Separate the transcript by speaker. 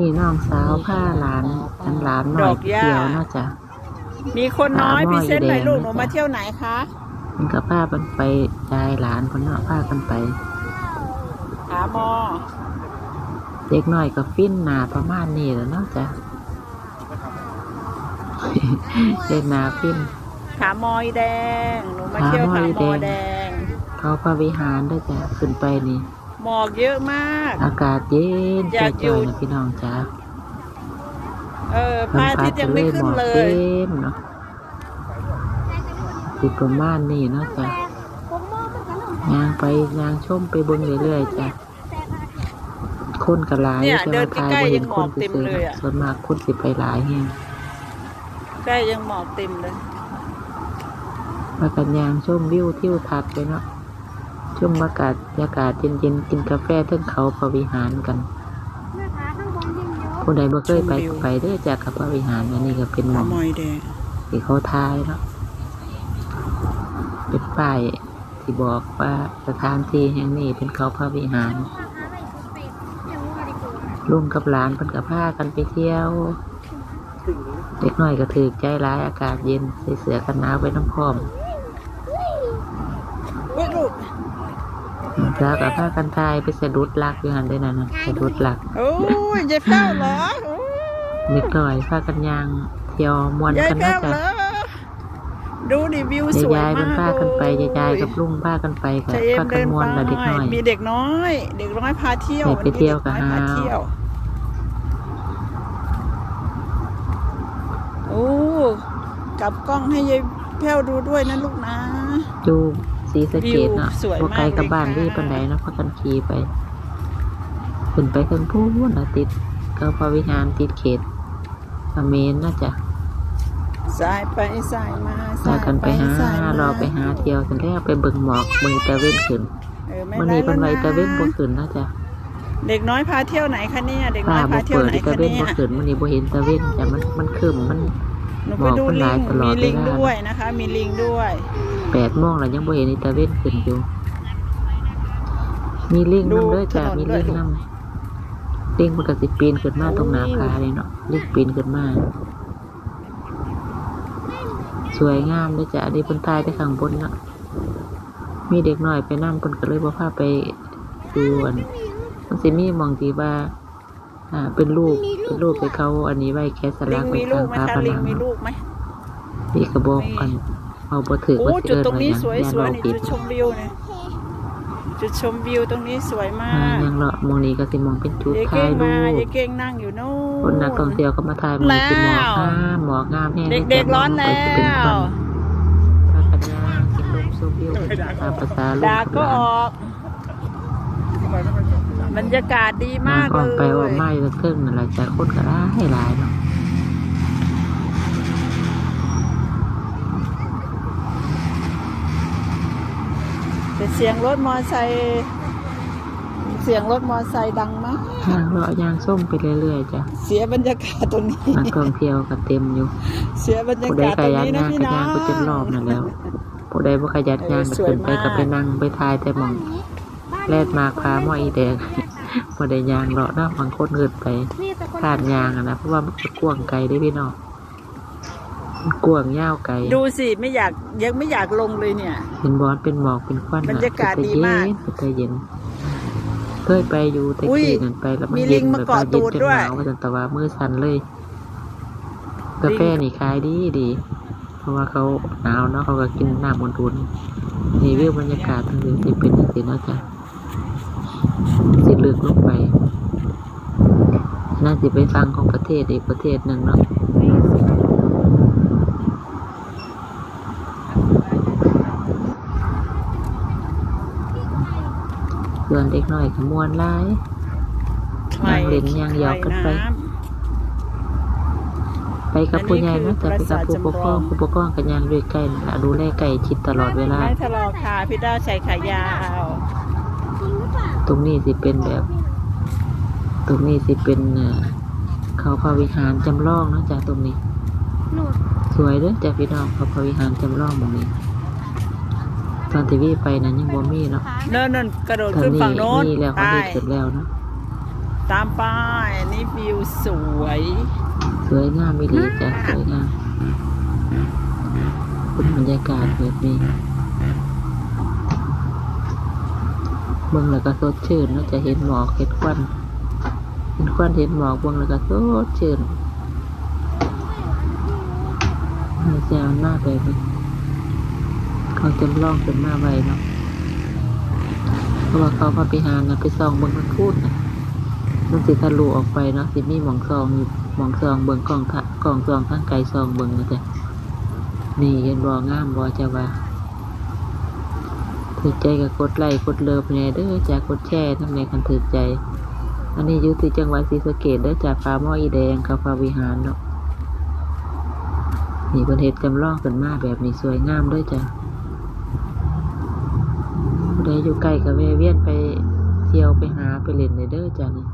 Speaker 1: นี่น้องสาวพาหลานอันหลานหน่อยไปเที่ยวเนาะจ้ะ
Speaker 2: มีคนน้อย
Speaker 1: หาหม้อ
Speaker 2: พรีเซนต์หน่อย
Speaker 1: อยู่แดง
Speaker 2: ลูกหนู
Speaker 1: นะจ๊ะ
Speaker 2: มาเที่ยวไหนคะ
Speaker 1: มันก็พากันไปยายหลานคนเนาะพากันไป
Speaker 2: หาหมอ
Speaker 1: เด็กน้อยก็ฟินหนาประมาณนี้แหล้วเนาะจ้ะเด็กหนาฟิน
Speaker 2: หาหมอยแดงหนูมาเที่ยว
Speaker 1: หา
Speaker 2: หา
Speaker 1: หมอ
Speaker 2: หมอ
Speaker 1: แด
Speaker 2: แด
Speaker 1: ง
Speaker 2: ง
Speaker 1: เขาพระวิหารด้วยจ้ะขึ้นไปนี่
Speaker 2: หมอกเยอะมาก
Speaker 1: อากาศเย็น
Speaker 2: อยากอยู่
Speaker 1: จ่อยๆนะพี่น้องจ้ะ
Speaker 2: เออพระอาทิตย์ยังไม่ขึ้นเล
Speaker 1: หมอก
Speaker 2: ย
Speaker 1: เต็มเนาะสิประมาณนี้เนาะจ้ะยางไปยางชมไปเบนเรื่อยๆจ้ะคนกับหลาย
Speaker 2: เนี่ย
Speaker 1: แต่
Speaker 2: เดิ
Speaker 1: ว่านทาย
Speaker 2: ใกล้
Speaker 1: บ่
Speaker 2: ๆ
Speaker 1: เห็
Speaker 2: ยั
Speaker 1: น
Speaker 2: งห
Speaker 1: ค
Speaker 2: มอนกเต็ม
Speaker 1: ซื่อ
Speaker 2: เลย
Speaker 1: ๆ
Speaker 2: อะ
Speaker 1: ส่วนมากคนสิไปหลายแฮง
Speaker 2: ใกล้ยังหมอกเต็มเลย
Speaker 1: มากันยางชมวิวทิวทัศน์ไปเนาะช มอากาศอากาศเย็นๆกินกาแฟเทิงเขาพระวิหารกันผู้ใดบ่เคยไปก็ไปเด้อจากกับพระวิหารอันนี้ก็เป็นหม
Speaker 2: หา
Speaker 1: อง
Speaker 2: หมอยแดง
Speaker 1: ที่เขาทายเนาะเป็นป้ายที่บอกว่าสถานที่แห่งนี้เป็นเขาพระวิหารลุงกับหลานเพิ่นกับพากันไปเที่ยว เด็กน้อยก็ถือใจร้ายอากาศเย็นใส่เสื้อกันหนาวไปน้ำพร้อม
Speaker 2: เว้ยลูก
Speaker 1: แล้วก็พากันทายไปสะดุดลักอยู่หันได้นั่นนะสะดุดลัก
Speaker 2: โอ้ยยายแป้วเหรอโอ้ย
Speaker 1: เด็กน้อยพากันยางเที่ยวมวนกัน
Speaker 2: แป้
Speaker 1: เนาะ
Speaker 2: ว
Speaker 1: จ้ะ
Speaker 2: ดูดิวิวสวย
Speaker 1: ยากยๆ
Speaker 2: มา
Speaker 1: เพิ่นพากันไป
Speaker 2: ยา
Speaker 1: ยกับลุงพากันไปกับพากันมวนแล้วเด็กน้อย
Speaker 2: มีเด็กน้อย เด็กน้อยพาเที่ยว
Speaker 1: ไปเที่ยวกั
Speaker 2: นเด็กน้อยพาเที่ยวโอ้กับกล้องให้ยายแพ้วดูด้วยนะลูกนะ
Speaker 1: อ ยู่ศรีสะเกดเนาะ
Speaker 2: วิวสวย
Speaker 1: บ่ไกล
Speaker 2: มากเลย
Speaker 1: กับบ้าน
Speaker 2: ค่ะ
Speaker 1: ที่ปานใดเนาะพากันขี่ไปขึ้นไปเพิ่นพูนน่ะติดเขาพระวิหารติดเขตเขมรน่าจะ
Speaker 2: สายไปสายมา
Speaker 1: พากันไปหา
Speaker 2: สยม
Speaker 1: รอไปหาเที่ยวกันแล้วไปเบิ่งหมอกเบิ่งตะเว้นขึ้น
Speaker 2: เออไม่
Speaker 1: มื้อ
Speaker 2: ได้
Speaker 1: นี้เพิ่น
Speaker 2: แล้ว
Speaker 1: ไว้
Speaker 2: นะ
Speaker 1: ตะเว้นบ่ขึ้นน่าจะ
Speaker 2: เด็กน้อยพาเที่ยวไหนคะเนี่ยเด็กน้
Speaker 1: ฟ้า
Speaker 2: อย
Speaker 1: บ่
Speaker 2: พาเที่ยว
Speaker 1: เปิด
Speaker 2: ไหน
Speaker 1: ตะ
Speaker 2: คะ
Speaker 1: เว้น
Speaker 2: เนี่
Speaker 1: บ่
Speaker 2: ย
Speaker 1: ขึ้นมื้อนี้บ่เห็นตะเว้นจ้ะมันมันครึ้มมัน
Speaker 2: หนูไปดู
Speaker 1: หมอกมันห
Speaker 2: ลิ
Speaker 1: ลาย
Speaker 2: ง
Speaker 1: ตลอ
Speaker 2: มี
Speaker 1: ด
Speaker 2: ลิง
Speaker 1: เวลา
Speaker 2: ด้วยนะคะ มีลิงด้วย
Speaker 1: 8โมงแล้วยังบ่เห็นอีตะเว้นขึ้นอยู่มีลิง
Speaker 2: ดู
Speaker 1: นำเด้อจ้ะ
Speaker 2: ถนน
Speaker 1: มี
Speaker 2: ด้ว
Speaker 1: ลิ
Speaker 2: ย
Speaker 1: ง
Speaker 2: ลูก
Speaker 1: นำลิงมันก็สิปีนขึ้นมาตรงหน้าผาเลยเนาะลิงปีนขึ้นมาสวยงามเลยจ้ะอันนี้เพิ่นถ่ายไปข้างบนเนาะมีเด็กน้อยไปนำเพิ่นก็เลยบ่พาไปดูอันมันสิมีหมองที่ว่า อ่าเป็นรูปเป็นรูปไปเขาอันนี้ไว้แค่ส
Speaker 2: ลิ
Speaker 1: ลั
Speaker 2: ง
Speaker 1: กไว้
Speaker 2: มีลู
Speaker 1: ข้าง
Speaker 2: กไหม
Speaker 1: ฝา
Speaker 2: คะ
Speaker 1: ผ
Speaker 2: ลิง
Speaker 1: นัง
Speaker 2: มี
Speaker 1: เนาะ
Speaker 2: ลูกไหม
Speaker 1: มีกระบอกอันเอาบ่ถือ
Speaker 2: โอ้
Speaker 1: ว่าสิ
Speaker 2: จุด
Speaker 1: เอิ้น
Speaker 2: ตรง
Speaker 1: ว่าห
Speaker 2: นี้
Speaker 1: ยัง
Speaker 2: สวย
Speaker 1: ย่าน
Speaker 2: สวย
Speaker 1: เว้า
Speaker 2: นี่
Speaker 1: ผิด
Speaker 2: จุดชมวิวเนี่ยจุดชมวิวตรงนี้สวยมา
Speaker 1: อ่ากยังเลาะหมองนี้ก็สิมองเป็นจุด
Speaker 2: ยาย
Speaker 1: ถ่า
Speaker 2: เก้
Speaker 1: ย
Speaker 2: ง
Speaker 1: รู
Speaker 2: มา
Speaker 1: ป
Speaker 2: ยายเก้งนั่งอยู่โน่
Speaker 1: คนนักท่อง
Speaker 2: น
Speaker 1: เที่ยวก็มาถ่ายหมันสิหมอก
Speaker 2: แล้ว
Speaker 1: งามหมอกงามแห้ง
Speaker 2: เด็กๆร้อนแล้ว
Speaker 1: พากันย่างกินลมสูบวิวตามภาษาลูก
Speaker 2: ดาก็ออก บรรยากาศดี
Speaker 1: มามา
Speaker 2: ก
Speaker 1: ก่อน
Speaker 2: เล
Speaker 1: ไปว่ายไม้ก็ครึ่งนั่นแหละแต่คนก็ร้ายหลายเนาะ
Speaker 2: แต่เสียงรถมอไซค์เสียงรถมอไซค์ดังมาก
Speaker 1: ทางเลาะย่างส้มไปเรื่อยๆจ้ะ
Speaker 2: เสียบรรยากาศตรงนี้
Speaker 1: นักท่องเที่ยวก็เต็มอยู่
Speaker 2: เสียบรรยา
Speaker 1: ผู้ใด
Speaker 2: กาศ
Speaker 1: ข
Speaker 2: ตรง
Speaker 1: ยัน
Speaker 2: นี้นะ
Speaker 1: งาน
Speaker 2: พี่
Speaker 1: ก็
Speaker 2: น้อง
Speaker 1: ย่างไปจนรอบนั่นแล้วผู้ใดบ่ขยันงานก็
Speaker 2: เออสวย
Speaker 1: ขึ้นไป
Speaker 2: มาก
Speaker 1: ก็ไปนั่งไปทายแต่หมองแลดมากพาหม้ออีแดง บ่ได้ย่างเลาะเนาะบางคนขึ้นไปคาดยางอะนะเพราะว่ามันก็กว้างไกลเด้อพี่น้องมันกว้างยาวไกล
Speaker 2: ดูสิไม่อยากยังไม่อยากลงเลยเนี่ย
Speaker 1: เป็นบอนเป็นหมอกเป็นควัน
Speaker 2: บรรยากาศดีมาก
Speaker 1: เป็นตะเย็นเคยไปอยู่แต่
Speaker 2: อุ้ย
Speaker 1: กี้นั่นไปแล้วมัน
Speaker 2: มี
Speaker 1: เย็น
Speaker 2: ลิงมา
Speaker 1: แบบ
Speaker 2: เกาะ
Speaker 1: ว่า
Speaker 2: ตู
Speaker 1: เย็น
Speaker 2: ด
Speaker 1: จน
Speaker 2: ด้
Speaker 1: ห
Speaker 2: วย
Speaker 1: นาวว่าจันตะว่ามือสั่นเลยกาแฟนี่ขายดีดี เพราะว่าเขาหนาวเนาะเขาก็กินน้ำอุ่นๆนี่วิวบรรยากาศทั้งนี้ที่เป็นจังซี่เนาะจ้ะ สิลึกลงไป น่าจะไปฟังของประเทศอีกประเทศหนึ่งเนาะส่วนเด็กน้อยขมวนลายนั่งเล่นยางหยอกกันไป ไปกับผู้ใหญ่เนาะแต่ไปกับผู้ปกครองผู้ปกครองกันยางด้วยใกล้นั่นล่ะดูแลใกล้ชิดตลอดเวลา
Speaker 2: ไม่ทะเลาะค่ะพี่ดาวใส่ขายาว
Speaker 1: ตรงนี้สิเป็นแบบ ตรงนี้สิเป็นเอ่อเขาพระวิหารจำลองเนาะจ้ะตรงนี้สวยเด้อจ้ะพี่น้องเขาพระวิหารจำลองตรงนี้ตอนที่วี่ไปนั้นยังบ่มีเนาะ
Speaker 2: เนินนนกระโดด
Speaker 1: ตอน
Speaker 2: ขึ้น
Speaker 1: นี้
Speaker 2: ฝั่งโน้น
Speaker 1: มีแล้ว
Speaker 2: ไป
Speaker 1: เขาเฮ็ดเสร็จแล้วเนาะ
Speaker 2: ตามป้ายอันนี้วิวสวย
Speaker 1: สวยงามไม่ดีจ้ะสวยงามเป็นบรรยากาศแบบนี้ เบิ่งแล้วก็สดชื่นเนาจะเห็นหมอกเห็นควันเห็นควันเห็นหมอกเบิ่งแล้วก็สดชื่นมีแซวหน้าแบบนี้เขาจำลองเป็นมาไวเนาะเพราะว่าเขาพาไปหานะไปส่องเบิ่งมันพูดนะมันสิทะลุออกไปเนาะสิมีหมองซองอยู่หมองซองเบิ่งกล่องทะกล่องซองทั้งไกลซองเบิ่งนะจ๊ะนี่เห็นบ่งามบ่จะว่า ถือใจกับกดไลค์กดเลิฟแหน่เด้อจากกดแชร์ทำในคันถือใจ อันนี้อยู่ที่จังหวัดศรีสะเกดเด้อจากฟ้าหม้ออีแดงกับฟ้าวิหารเนาะนี่เพิ่นเห็ดจำลองเป็นมาแบบนี้สวยงามด้วยจ้ะผู้ใดอยู่ใกล้ก็แวเวียนไปเที่ยวไปหาไปเล่นในเด้อจ้ะนี่